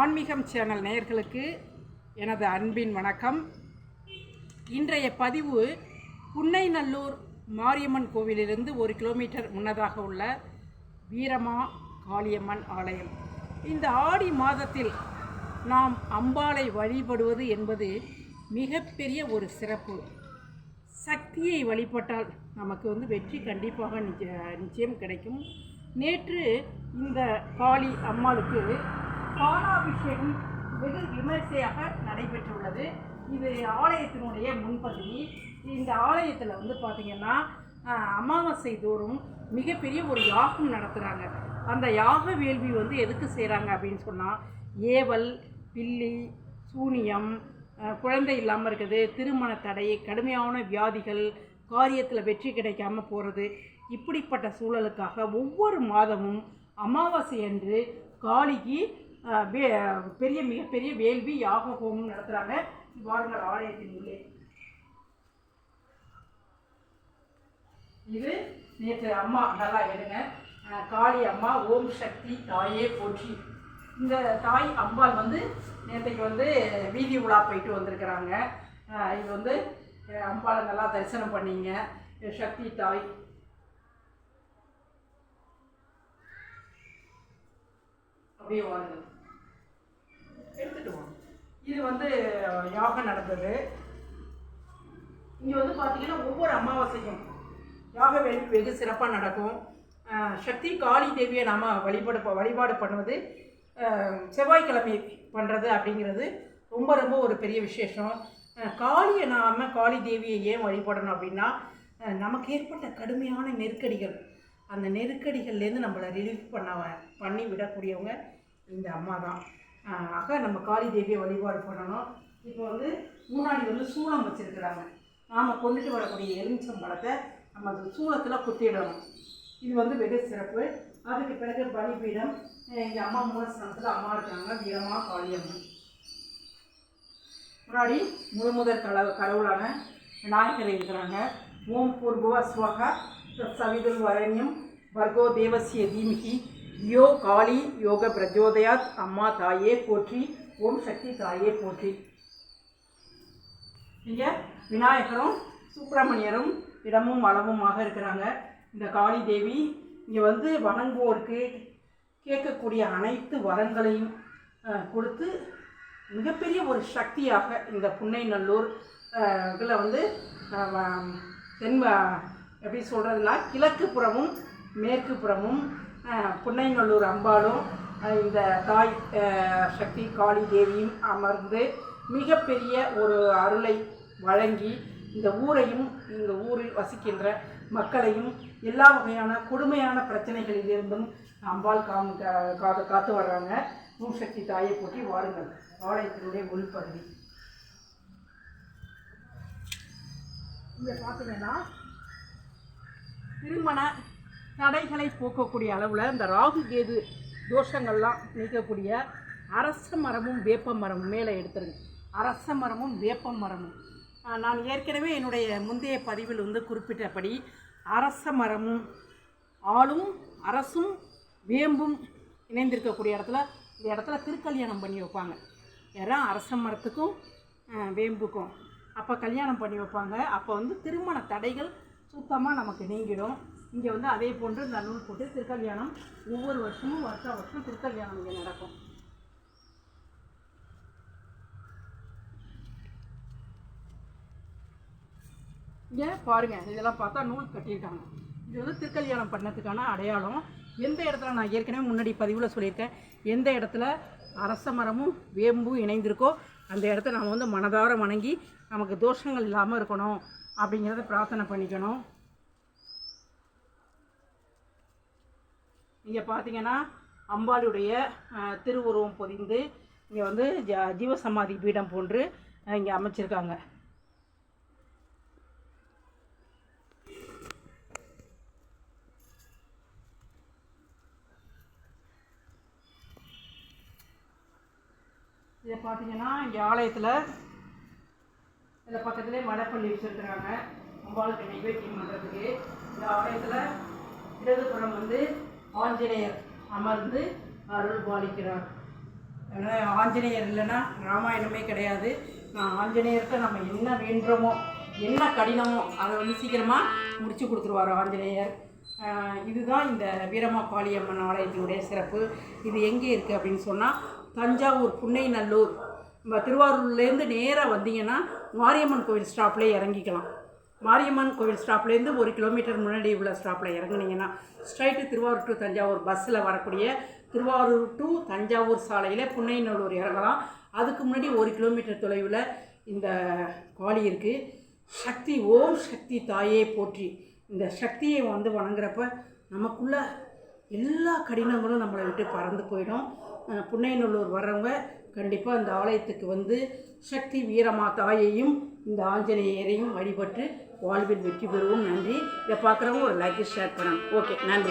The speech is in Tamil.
ஆன்மீகம் சேனல் நேயர்களுக்கு எனது அன்பின் வணக்கம். இன்றைய பதிவு புன்னைநல்லூர் மாரியம்மன் கோவிலிலிருந்து ஒரு கிலோமீட்டர் முன்னதாக உள்ள வீரமா காளியம்மன் ஆலயம். இந்த ஆடி மாதத்தில் நாம் அம்பாளை வழிபடுவது என்பது மிகப்பெரிய ஒரு சிறப்பு. சக்தியை வழிபட்டால் நமக்கு வந்து வெற்றி கண்டிப்பாக நிச்சயம் கிடைக்கும். நேற்று இந்த காளி அம்மாளுக்கு பாலாபிஷேகம் வெகு விமர்சையாக நடைபெற்றுள்ளது. இது ஆலயத்தினுடைய முன்பகுதி. இந்த ஆலயத்தில் வந்து பார்த்திங்கன்னா அமாவாசை தோறும் மிகப்பெரிய ஒரு யாகம் நடத்துகிறாங்க அந்த யாக வேள்வி வந்து எதுக்கு செய்கிறாங்க அப்படின்னு சொன்னால் ஏவல் பில்லி சூனியம் குழந்தை இல்லாமல் இருக்குது திருமண தடை கடுமையான வியாதிகள் காரியத்தில் வெற்றி கிடைக்காம போகிறது இப்படிப்பட்ட சூழலுக்காக ஒவ்வொரு மாதமும் அமாவாசை அன்று காளிக்கு வே- பெரிய மிகப்பெரிய வேள்வி யாக ஹோமம் நடத்துகிறாங்க வாருங்கள் ஆலயத்தின் உள்ளே. இது நேற்று அம்மா நல்லா எடுங்க காளி அம்மா ஓம் சக்தி தாயே போற்றி. இந்த தாய் அம்பாள் வந்து நேற்றைக்கு வந்து வீதி உலா போயிட்டு வந்திருக்கிறாங்க. இது வந்து அம்பாளை நல்லா தரிசனம் பண்ணிங்க. சக்தி தாய். அப்படியே வாங்க எடுத்துட்டு இது வந்து யாகம் நடந்தது. இங்கே வந்து பார்த்தீங்கன்னா ஒவ்வொரு அமாவாசையும் யாக வெகு வெகு சிறப்பாக நடக்கும். சக்தி காளி தேவியை நாம் வழிபாடு வழிபாடு பண்ணுவது செவ்வாய்க்கிழமை பண்ணுறது அப்படிங்கிறது ரொம்ப ரொம்ப ஒரு பெரிய விசேஷம். காளியை நாம் காளி தேவியை ஏன் வழிபடணும் அப்படின்னா நமக்கு ஏற்பட்ட கடுமையான நெருக்கடிகள். அந்த நெருக்கடிகள்லேருந்து நம்மளை ரிலீஃப் பண்ண பண்ணி விடக்கூடியவங்க இந்த அம்மா தான். ஆக நம்ம காளி தேவியை வழிபாடு பண்ணணும். இப்போ வந்து முன்னாடி வந்து சூளம் வச்சுருக்குறாங்க. நாம் கொண்டுட்டு வரக்கூடிய எலுமிச்சம் பழத்தை நம்ம அந்த சூளத்தில் குத்திடணும். இது வந்து வெகு சிறப்பு. அதுக்கு பிறகு பலிபீடம் எங்கள் அம்மா மூலஸ்தானத்தில் அம்மா இருக்காங்க வீரமா காளியம்மன் முன்னாடி முழு முதல் கல கடவுளான விநாயகர் இருக்கிறாங்க. ஓம் பூர்வ ஸ்வக. சவிதுல் வரண்யம் வர்கோ தேவசிய தீமிகி யோ காளி யோக பிரஜோதயாத் அம்மா தாயே போற்றி ஓம் சக்தி தாயே போற்றி இங்கே விநாயகரும் சுப்பிரமணியரும் இடமும் வளமுமாக இருக்கிறாங்க. இந்த காளி தேவி இங்கே வந்து வணங்குவோருக்கு கேட்கக்கூடிய அனைத்து வரங்களையும் கொடுத்து மிகப்பெரிய ஒரு சக்தியாக இந்த புன்னைநல்லூர் இதில் வந்து தென் எப்படி சொல்கிறதுனா கிழக்கு புறமும் மேற்கு புறமும் புன்னைநல்லூர் அம்பாளும் இந்த தாய் சக்தி காளி தேவியும் அமர்ந்து மிகப்பெரிய ஒரு அருளை வழங்கி இந்த ஊரையும் இந்த ஊரில் வசிக்கின்ற மக்களையும் எல்லா வகையான கொடுமையான பிரச்சனைகளிலிருந்தும் அம்பாள் காம் கா- காத்து காத்து வர்றாங்க. சக்தி தாயை போட்டி வாருங்கள். ஆலயத்தினுடைய உள்பகுதி இங்கே பார்த்தீங்கன்னா திருமண தடைகளை போக்கக்கூடிய அளவில் இந்த ராகு கேது தோஷங்கள்லாம் நீக்கக்கூடிய அரச மரமும் வேப்ப மரமும் மேலே எடுத்துருங்க. அரச மரமும் வேப்ப மரமும். நான் ஏற்கனவே என்னுடைய முந்தைய பதிவில் வந்து குறிப்பிட்டபடி அரச மரமும் ஆளும் அரசும் வேம்பும் இணைந்திருக்கக்கூடிய இடத்துல இந்த இடத்துல திருக்கல்யாணம் பண்ணி வைப்பாங்க. யாரா அரச மரத்துக்கும் வேம்புக்கும் அப்போ கல்யாணம் பண்ணி வைப்பாங்க. அப்போ வந்து திருமண தடைகள் சுத்தமாக நமக்கு நீங்கிடும். இங்கே வந்து அதே போன்று இந்த நூல் போட்டு திருக்கல்யாணம். ஒவ்வொரு வருஷமும் வருஷ வருஷம் திருக்கல்யாணம் இங்கே நடக்கும். இங்கே பாருங்கள் இதெல்லாம் பார்த்தா நூல் கட்டியிருக்காங்க. இது வந்து திருக்கல்யாணம் பண்ணதுக்கான அடையாளம். எந்த இடத்துல நான் ஏற்கனவே முன்னாடி பதிவில் சொல்லியிருக்கேன். எந்த இடத்துல அரச மரமும் வேம்பும் இணைந்திருக்கோ அந்த இடத்த நம்ம வந்து மனதார வணங்கி நமக்கு தோஷங்கள் இல்லாமல் இருக்கணும். அப்படிங்கிறத பிரார்த்தனை பண்ணிக்கணும். இங்கே பார்த்தீங்கன்னா அம்பாளுடைய திருவுருவம் பொதிந்து இங்கே வந்து ஜ ஜீவசமாதி பீடம் போன்று இங்கே அமைச்சிருக்காங்க. இதை பார்த்தீங்கன்னா இங்கே ஆலயத்தில் இந்த பக்கத்துலேயே மடப்பள்ளி வச்சுருக்குறாங்க. அம்பாளுக்கு நைவேத்தியம் பண்ணுறதுக்கு இந்த ஆலயத்தில் இடதுபுறம் வந்து ஆஞ்சநேயர் அமர்ந்து அருள் பாலிக்கிறார். அதனால் ஆஞ்சநேயர் இல்லைன்னா ராமாயணமே கிடையாது. நான் ஆஞ்சநேயர்கிட்ட நம்ம என்ன வேண்டுமோ என்ன கடினமோ அதை வந்து சீக்கிரமாக முடித்து கொடுத்துருவார் ஆஞ்சநேயர். இதுதான் இந்த வீரமா காளியம்மன் ஆலயத்தினுடைய சிறப்பு. இது எங்கே இருக்குது அப்படின்னு சொன்னால் தஞ்சாவூர் புன்னைநல்லூர் திருவாரூர்லேருந்து நேராக வந்தீங்கன்னா மாரியம்மன் கோவில் ஸ்டாப்லேயே இறங்கிக்கலாம். மாரியம்மன் கோவில் ஸ்டாப்லேருந்து ஒரு கிலோமீட்டர் முன்னாடி உள்ள ஸ்டாப்பில் இறங்குனீங்கன்னா ஸ்ட்ரைட்டு திருவாரூர் டு தஞ்சாவூர் பஸ்ஸில் வரக்கூடிய திருவாரூர் டு தஞ்சாவூர் சாலையில் புன்னைநல்லூர் இறங்கலாம். அதுக்கு முன்னாடி ஒரு கிலோமீட்டர் தொலைவில் இந்த காலி இருக்குது சக்தி ஓம் சக்தி தாயே போற்றி. இந்த சக்தியை வந்து வணங்குறப்ப நமக்குள்ள எல்லா கடினங்களும் நம்மளை விட்டு பறந்து போயிடும். புன்னைநல்லூர் வர்றவங்க கண்டிப்பாக இந்த ஆலயத்துக்கு வந்து சக்தி வீரமா தாயையும் இந்த ஆஞ்சநேயரையும் வழிபட்டு வாழ்வில் வெற்றி பெறுவோம். நன்றி. இதை பார்க்குறவங்க ஒரு லைக் ஷேர் பண்ணணும். ஓகே நன்றி.